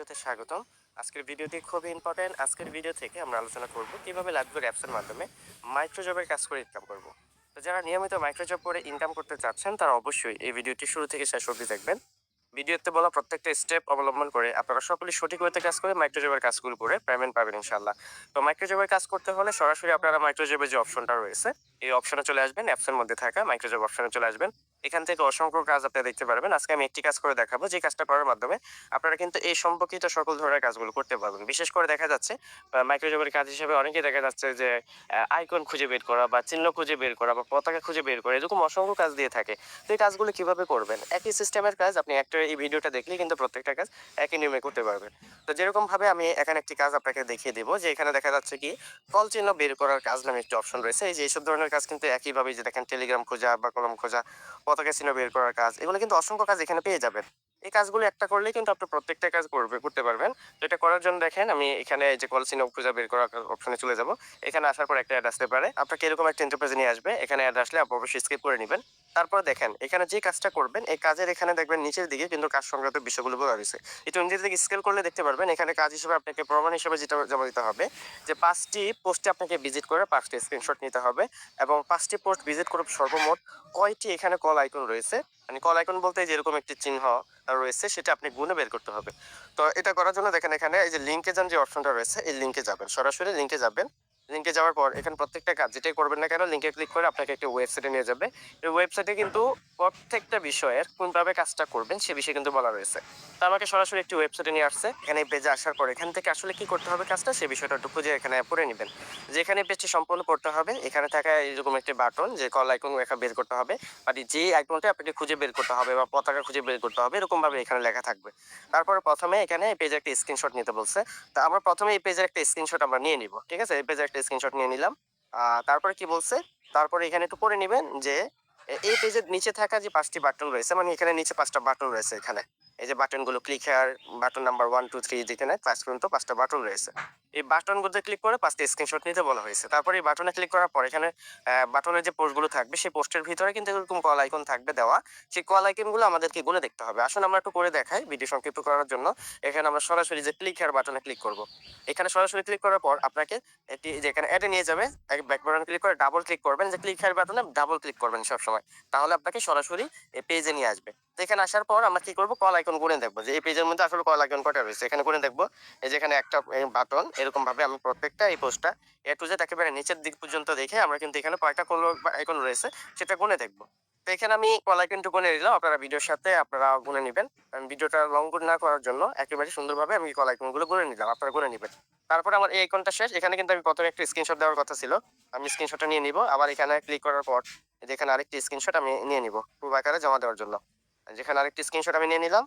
ভিডিওতে স্বাগতম। আজকের ভিডিওটি খুবই ইম্পর্টেন্ট আজকের ভিডিও থেকে আমরা আলোচনা করব কীভাবে লাইভগুড অ্যাপসের মাধ্যমে মাইক্রোজবের কাজ করে ইনকাম করব। তো যারা নিয়মিত মাইক্রোজব করে ইনকাম করতে চাচ্ছেন, তারা অবশ্যই এই ভিডিওটি শুরু থেকে শেষ অবধি দেখবেন। ভিডিওতে বলা প্রত্যেকটা স্টেপ অবলম্বন করে আপনারা সকলেই সঠিক ওয়েতে কাজ করে মাইক্রোজবের কাজগুলো করে পেমেন্ট পাবেন ইনশাল্লাহ তো মাইক্রোজবের কাজ করতে হলে সরাসরি আপনারা মাইক্রোজবের যে অপশনটা রয়েছে, এই অপশনে চলে আসবেন অ্যাপসের মধ্যে থাকা মাইক্রোজব অপশনে চলে আসবেন। এখান থেকে অসংখ্য কাজ আপনারা দেখতে পারবেন। আজকে আমি একটি কাজ করে দেখাবো, যে কাজটা করার মাধ্যমে আপনারা কিন্তু এই সম্পর্কিত সকল ধরনের কাজগুলো করতে পারবেন। বিশেষ করে দেখা যাচ্ছে মাইক্রোজবের কাজ হিসেবে অনেকেই দেখা যাচ্ছে যে আইকন খুঁজে বের করা বা চিহ্ন খুঁজে বের করা বা পতাকা খুঁজে বের করা, এরকম অসংখ্য কাজ দিয়ে থাকে। তো এই কাজগুলো কীভাবে করবেন? একই সিস্টেমের কাজ আপনি একটা এই ভিডিওটা দেখলে কিন্তু প্রত্যেকটা কাজ একই নিয়মে করতে পারবেন। তো যেরকম ভাবে আমি এখানে একটি কাজ আপনাকে দেখিয়ে দেবো যে এখানে দেখা যাচ্ছে কি, কল চিহ্ন বের করার কাজ নামে একটি অপশন রয়েছে। এই যে এইসব ধরনের কাজ কিন্তু একইভাবে যে দেখেন টেলিগ্রাম খোঁজা বা কলম খোঁজা, পতাকা চিহ্ন বের করার কাজ, এগুলো কিন্তু অসংখ্য কাজ এখানে পেয়ে যাবেন। এই কাজগুলো একটা করলেই কিন্তু আপনি প্রত্যেকটা কাজ করবে, করতে পারবেন। তো এটা করার জন্য দেখেন, আমি এখানে যে কল চিহ্ন খুঁজে বের করার অপশনে চলে যাব। এখানে আসার পর একটা অ্যাড আসতে পারে। আপনাকে এরকম একটা ইন্টারপ্রেজে নিয়ে আসবে। এখানে অ্যাড আসলে আপনি অবশ্যই স্কিপ করে নেবেন। তারপর দেখেন, এখানে যে কাজটা করবেন, এই কাজের এখানে দেখবেন নিচের দিকে কিন্তু কাজ সংক্রান্ত বিষয়গুলো বলা রয়েছে একটু নিজের দিকে স্কেল করলে দেখতে পারবেন, এখানে কাজ হিসেবে আপনাকে প্রমাণ হিসেবে যেটা জমা দিতে হবে, যে পাঁচটি পোস্টে আপনাকে ভিজিট করে পাঁচটি স্ক্রিনশট নিতে হবে এবং পাঁচটি পোস্ট ভিজিট করে সর্বমোট কয়টি এখানে কল আইকন রয়েছে। মানে কল আইকন বলতে যেরকম একটি চিহ্ন রয়েছে, সেটা আপনি গুণে বের করতে হবে। তো এটা করার জন্য দেখেন এখানে এই যে লিঙ্কে যান যে অপশনটা রয়েছে, এই লিঙ্কে যাবেন। সরাসরি লিঙ্কে যাবেন। লিঙ্কে যাওয়ার পর এখানে প্রত্যেকটা কাজ যেটাই করবেন না কেন লিঙ্কে ক্লিক করে আপনাকে একটা ওয়েবসাইটে নিয়ে যাবে। এই ওয়েবসাইটে কিন্তু প্রত্যেকটা বিষয়ের কোনভাবে কাজটা করবেন সে বিষয়ে কিন্তু বলা রয়েছে। তো আমাকে সরাসরি একটি ওয়েবসাইটে নিয়ে আসছে। এখানে পেজে আসার পর এখান থেকে আসলে কি করতে হবে কাজটা, সে বিষয়টা একটু খুঁজে এখানে পড়ে নেবেন। যেখানে পেজটি সম্পূর্ণ করতে হবে, এখানে থাকা এরকম একটি বাটন যে কল আইকন লেখা বের করতে হবে। বা যে আইকনটা আপনাকে খুঁজে বের করতে হবে বা পতাকা খুঁজে বের করতে হবে এরকম ভাবে এখানে লেখা থাকবে। তারপরে প্রথমে এখানে এই পেজে একটা স্ক্রিনশট নিতে বলছে। তা আমরা প্রথমে এই পেজের একটা স্ক্রিনশট আমরা নিয়ে নিব, ঠিক আছে? এই পেজের একটা স্ক্রিনশট নিয়ে নিলাম। তারপরে কি বলছে? তারপরে এখানে একটু পড়ে নেবেন যে এই পেজের নিচে থাকা যে পাঁচটি বাটন রয়েছে মানে এখানে নিচে পাঁচটা বাটন রয়েছে এখানে। এই যে বাটনগুলো click here button number one two three যেখানে পাঁচ পর্যন্ত পাঁচটা বাটন রয়েছে। এই বাটনগুলোতে ক্লিক করে পাঁচটা স্ক্রিনশট নিতে বলা হয়েছে। তারপরে এই বাটনে ক্লিক করার পর এখানে বাটনের যে পোস্টগুলো থাকবে, সেই পোস্টের ভিতরে কিন্তু এরকম কল আইকন থাকবে দেওয়া। সেই কল আইকনগুলো আমাদেরকে গুনে দেখতে হবে। আসুন আমরা একটু করে দেখাই ভিডিও সংক্ষিপ্ত করার জন্য। এখানে আমরা সরাসরি যে ক্লিক হেয়ার বাটনে ক্লিক করব। এখানে সরাসরি ক্লিক করার পর আপনাকে একটি যেখানে অ্যাডে নিয়ে যাবে ব্যাক বাটন ক্লিক করে ডাবল ক্লিক করবেন। যে ক্লিক হেয়ার বাটনে ডাবল ক্লিক করবেন সবসময়। তাহলে আপনাকে সরাসরি এই পেজে নিয়ে আসবে। তো এখানে আসার পর আমরা কি করব? কল আইকন গুনে দেখব যে এই পেজের মধ্যে আসলে কল আইকন কটা রয়েছে। এখানে গুনে দেখব এই যে এখানে একটা বাটন এরকম ভাবে আমি প্রত্যেকটা এই পোস্টটা এ টু জেড একেবারে নিচের দিক পর্যন্ত দেখে আমরা কিন্তু এখানে কয়েকটা কল আইকন রয়েছে, সেটা গুনে দেখব। তো এখানে আমি কল আইকনটা গুনে নিলাম, আপনারা ভিডিওর সাথে আপনারা গুনে নেবেন। ভিডিওটা লং না করার জন্য একেবারে সুন্দরভাবে আমি কল আইকনগুলো গুনে নিলাম, আপনারা গুনে নেবেন। তারপরে আমার এই আইকনটা শেষ। এখানে কিন্তু আমি প্রথমে একটা স্ক্রিনশট দেওয়ার কথা ছিল। আমি স্ক্রিনশটটা নিয়ে নিব। আবার এখানে ক্লিক করার পর এই যে এখানে আরেকটি স্ক্রিনশট আমি নিয়ে নিব। প্রুফ আকারে জমা দেওয়ার জন্য। যেখানে আরেকটি স্ক্রিনশট আমি নিয়ে নিলাম।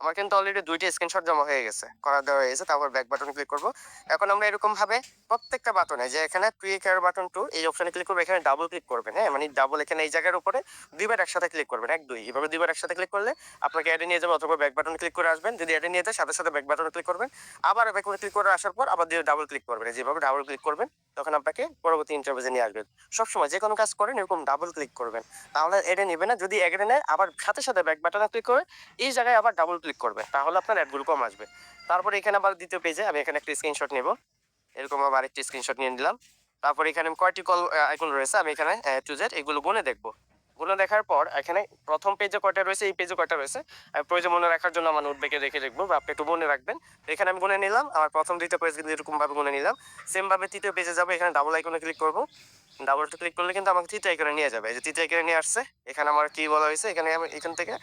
আমার কিন্তু অলরেডি দুইটি স্ক্রিনশট জমা হয়ে গেছে। করা দেওয়া হয়েছে তারপর ব্যাক বাটন ক্লিক করব। এখন আমরা এরকম ভাবে প্রত্যেকটা বাটনে যে এখানে প্রি কেয়ার বাটন টু এই অপশনে ক্লিক করব, এখানে ডাবল ক্লিক করবেন হ্যাঁ? মানে ডাবল এখানে এই জায়গার উপরে দুইবার একসাথে ক্লিক করবেন, এক, দুই। এভাবে দুইবার একসাথে ক্লিক করলে আপনাকে অ্যাডে নিয়ে যাবে অথবা ব্যাক বাটন ক্লিক করে আসবেন। যদি অ্যাডে নিয়ে যায় সাথে সাথে ব্যাক বাটনে ক্লিক করবেন। আবার ব্যাক ক্লিক করে আসার পর আবার দিয়ে ডাবল ক্লিক করবেন। যেভাবে ডাবল ক্লিক করবেন, তখন আপনাকে পরবর্তী ইন্টারভিউজে নিয়ে আসবেন সবসময় যে কোনো কাজ করেন, এরকম ডাবল ক্লিক করবেন। তাহলে এডে নেবে না, যদি এগেডে নেয়, আবার সাথে সাথে ব্যাক বাটনে ক্লিক করে, এই জায়গায় আবার ডাবল ক্লিক করবে, তাহলে আপনার অ্যাডগুলো কম আসবে। তারপর এখানে আবার দ্বিতীয় পেজে আমি এখানে একটা স্ক্রিনশট নেব। এরকম আবার আরেকটি স্ক্রিনশট নিয়ে নিলাম। তারপর এখানে কয়টি কল আইকন রয়েছে, আমি এখানে টু এগুলো গুনে দেখব। গুনে দেখার পর এখানে প্রথম পেজে কয়টা রয়েছে, এই পেজে কয়টা রয়েছে, আমি প্রয়োজন মনে রাখার জন্য আমার নোটবেকে রেখে দেখব বা আপনি একটু মনে রাখবেন। এখানে আমি গুনে নিলাম, আমার প্রথম, দ্বিতীয় পেজ কিন্তু এরকম ভাবে গুনে নিলাম। সেম ভাবে তৃতীয় পেজে যাব, এখানে ডাবল আইকনে ক্লিক করব। ডাবল ক্লিক করলে কিন্তু আমাকে তৃতীয় আইকনে নিয়ে যাবে। এই যে তৃতীয় আইকনে নিয়ে আসছে, এখানে আমার কি বলা হয়েছে? এখানে আমি এখান থেকে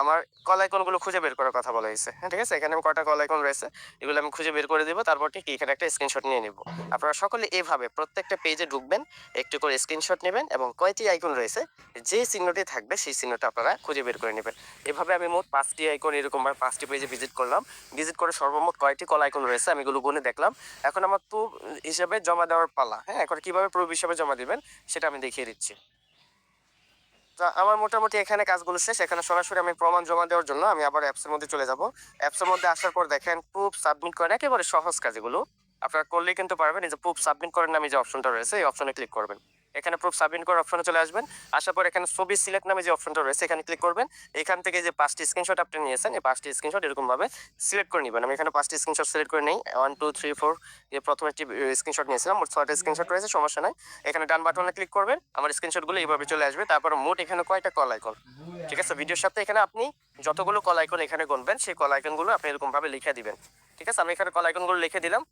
আমার কল আইকনগুলো খুঁজে বের করার কথা বলা হয়েছে। হ্যাঁ ঠিক আছে? এখানে আমি কটা কল আইকন রয়েছে, এগুলো আমি খুঁজে বের করে দিব। তারপর ঠিক এখানে একটা স্ক্রিনশট নিয়ে নিব। আপনারা সকলে এইভাবে প্রত্যেকটা পেজে ঢুকবেন, একটু করে স্ক্রিনশট নেবেন এবং কয়টি আইকন রয়েছে, যে চিহ্নটি থাকবে সেই চিহ্নটা আপনারা খুঁজে বের করে নেবেন। এভাবে আমি মোট পাঁচটি আইকন এরকম ভাবে পাঁচটি পেজে ভিজিট করলাম। ভিজিট করে সর্বমোট কয়টি কল আইকন রয়েছে আমি এগুলো গুনে দেখলাম। এখন আমার প্রুফ হিসাবে জমা দেওয়ার পালা। হ্যাঁ এখন কীভাবে প্রুফ হিসাবে জমা দিবেন, সেটা আমি দেখিয়ে দিচ্ছি। তো আমার মোটামুটি এখানে কাজগুলো শেষ। এখানে সরাসরি আমি প্রমাণ জমা দেওয়ার জন্য আমি আবার অ্যাপসের মধ্যে চলে যাব। অ্যাপসের মধ্যে আসার পর দেখেন প্রুফ সাবমিট করেন একেবারে সহজ কাজগুলো। আপনারা করলেই কিন্তু পারবেন। এই যে প্রুফ সাবমিট করেন নামে যে অপশনটা রয়েছে, এই অপশনে ক্লিক করবেন। এখানে প্রুফ সাবমিট করার অপশনে চলে আসবেন। আসার পর এখানে ছবি সিলেক্ট নামে যে অপশনটা রয়েছে, এখানে ক্লিক করবেন। এখান থেকে যে পাঁচটি স্ক্রিনশট আপনি নিয়েছেন, এই পাঁচটি স্ক্রিনশট এরকমভাবে সিলেক্ট করে নেবেন। আমি এখানে পাঁচটি স্ক্রিনশট সিলেক্ট করে নেই। ওয়ান টু থ্রি ফোর এই প্রথম একটি স্ক্রিনশট নিয়েছিলাম। মোট ছয়টা স্ক্রিনশট রয়েছে, সমস্যা নাই। এখানে ডান বাটনে ক্লিক করবেন। আমার স্ক্রিনশটগুলো এইভাবে চলে আসবে। তারপর মোট এখানে কয়টা কল আইকন ঠিক আছে ভিডিওর সাথে এখানে আপনি যতগুলো কল আইকন এখানে গুনবেন, সেই কল আইকনগুলো আপনি এরকমভাবে লিখে দিবেন। ঠিক আছে, আমি এখানে কল আইকনগুলো লিখে দিলাম।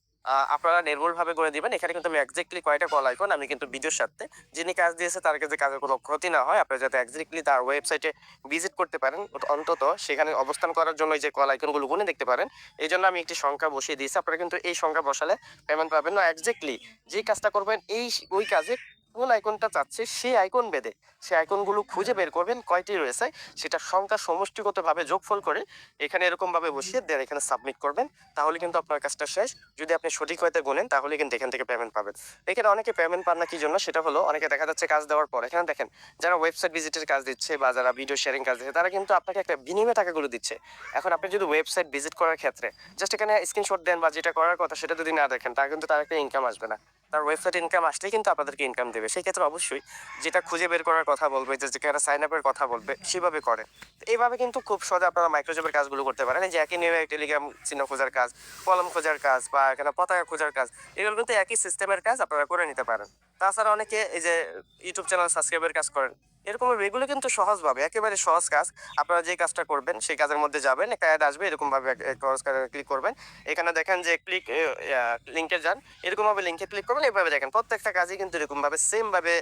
আপনারা নির্ভুলভাবে করে দিবেন। এখানে কিন্তু আমি একজাক্টলি কয়টা কল আইকন আমি কিন্তু ভিডিওর সাথে। যিনি কাজ দিয়েছে তার কাছে কাজের কোনো ক্ষতি না হয়। আপনারা যাতে একজাক্টলি তার ওয়েবসাইটে ভিজিট করতে পারেন। অন্তত সেখানে অবস্থান করার জন্য যে কল আইকনগুলো গুনে দেখতে পারেন। এই জন্য আমি একটি সংখ্যা বসিয়ে দিয়েছি। আপনারা কিন্তু এই সংখ্যা বসালে পেমেন্ট পাবেন। না একজাক্টলি যে কাজটা করবেন, এই ওই কাজে কোন আইকনটা চাচ্ছে সেই আইকন বেদে সেই আইকনগুলো খুঁজে বের করবেন কয়টি রয়েছে, সেটা সংখ্যা সমষ্টিগতভাবে যোগফল করে এখানে এরকমভাবে বসিয়ে দেন, এখানে সাবমিট করবেন, তাহলে কিন্তু আপনার কাজটা শেষ। যদি আপনি সঠিক হয়তো গুনেন, তাহলে কিন্তু এখান থেকে পেমেন্ট পাবেন। এখানে অনেকে পেমেন্ট পান না, কি জন্য? সেটা হলো, অনেকে দেখা যাচ্ছে কাজ দেওয়ার পর, এখানে দেখেন, যারা ওয়েবসাইট ভিজিটের কাজ দিচ্ছে বা যারা ভিডিও শেয়ারিং কাজ দিচ্ছে, তারা কিন্তু আপনাকে একটা বিনিময় টাকাগুলো দিচ্ছে। এখন আপনি যদি ওয়েবসাইট ভিজিট করার ক্ষেত্রে জাস্ট এখানে স্ক্রিনশট দেন বা যেটা করার কথা সেটা যদি না দেখেন, তাহলে কিন্তু তার একটা ইনকাম আসবে না। তার ওয়েবসাইট ইনকাম আসলেই কিন্তু আপনাদেরকে ইনকাম দেবে। সেই ক্ষেত্রে অবশ্যই যেটা খুঁজে বের করার কথা বলবে, যে যেখানে সাইন আপের কথা বলবে, সেভাবে করে। এইভাবে কিন্তু খুব সহজে আপনারা মাইক্রোজবের কাজগুলো করতে পারেন। যে একই নিয়মে টেলিগ্রাম চিহ্ন খোঁজার কাজ, কলম খোঁজার কাজ বা এখানে পতাকা খোঁজার কাজ, এগুলো কিন্তু একই সিস্টেমের কাজ আপনারা করে নিতে পারেন। তাছাড়া অনেকে এই যে ইউটিউব চ্যানেল সাবস্ক্রাইবের কাজ করেন এরকম এগুলো কিন্তু সহজভাবে, একেবারে সহজ কাজ। আপনারা যে কাজটা করবেন, সেই কাজের মধ্যে যাবেন, একটা অ্যাড আসবে, এরকমভাবে ক্লিক করবেন। এখানে দেখেন যে ক্লিক লিঙ্কে যান, এরকমভাবে লিঙ্কে ক্লিক করবেন, এইভাবে দেখেন। প্রত্যেকটা কাজই কিন্তু এরকমভাবে সেমভাবে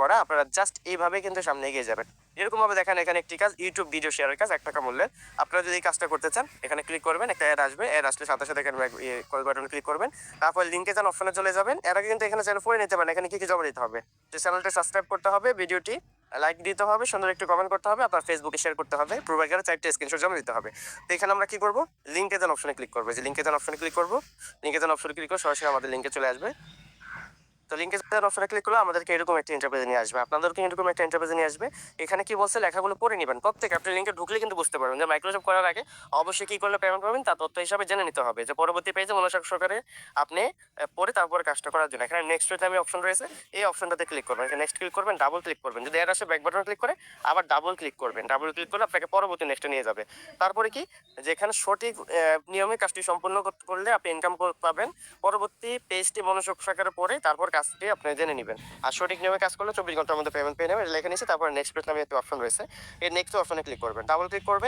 করা। আপনারা জাস্ট এইভাবে কিন্তু সামনে এগিয়ে যাবেন। এরকমভাবে দেখেন এখানে একটি কাজ ইউটিউব ভিডিও শেয়ারের কাজ, এক টাকা মূল্যের। আপনারা যদি এই কাজটা করতে চান, এখানে ক্লিক করবেন, একটা অ্যাড আসবে অ্যাড আসলে সাথে সাথে এখানে কল বাটনে ক্লিক করবেন। তারপর লিঙ্কে যান অপশনে চলে যাবেন। এর আগে কিন্তু এখানে চ্যানেল পড়ে নিতে পারেন, এখানে কি কি জমা দিতে হবে? যে চ্যানেলটা সাবস্ক্রাইব করতে হবে ভিডিওটি লাইক দিতে হবে, সুন্দর একটু কমেন্ট করতে হবে, আপনার ফেসবুকে শেয়ার করতে হবে প্রোভাইডারে চারটে স্ক্রিনশট জমা দিতে হবে। তো এখানে আমরা কি করব? লিঙ্কে যান অপশনে ক্লিক করব। যে লিঙ্কে যান অপশনে ক্লিক করব। লিঙ্কে যান অপশনে ক্লিক করে সরাসরি আমাদের লিঙ্কে চলে আসবে। তো লিঙ্কে যান অপশনে ক্লিক করলে আমাদেরকে এরকম একটা ইন্টারপ্রেজে নিয়ে আসবে। আপনাদেরকে এরকম একটা ইন্টারপ্রেজে নিয়ে আসবে। এখানে কি বলছে? লেখাগুলো পড়ে নেবেন। প্রত্যেক আপনি লিঙ্কে ঢুকলে কিন্তু বুঝতে পারবেন যে মাইক্রোসফট করার আগে অবশ্যই কি করলে পেমেন্ট পাবেন তার তথ্য হিসাবে জেনে নিতে হবে। যে পরবর্তী পেজে মনোযোগ সহকারে আপনি পড়ে তারপরে কাজটা করার জন্য। এখানে নেক্সট আমি অপশন রয়েছে। এই অপশনটাতে ক্লিক করবেন। নেক্সট ক্লিক করবেন ডাবল ক্লিক করবেন। যদি এর আসে ব্যাক বাটন ক্লিক করে আবার ডাবল ক্লিক করবেন। ডাবল ক্লিক করলে আপনাকে পরবর্তী নেক্সটে নিয়ে যাবে। তারপরে কি? যেখানে সঠিক নিয়মে কাজটি সম্পূর্ণ করলে আপনি ইনকাম পাবেন। পরবর্তী পেজটি মনোযোগ সহকারে পড়ে তারপর কাজটি আপনি জেনে নেবেন। আর সঠিক নিয়মে কাজ করলে চব্বিশ ঘণ্টার মধ্যে পেমেন্ট পেয়ে নেবেন। লেখা নিচ্ছে তারপর নেক্সট পেজ নামে একটি অপশন রয়েছে। এই নেক্সট অপশনে ক্লিক করবেন। ডাবল ক্লিক করবেন।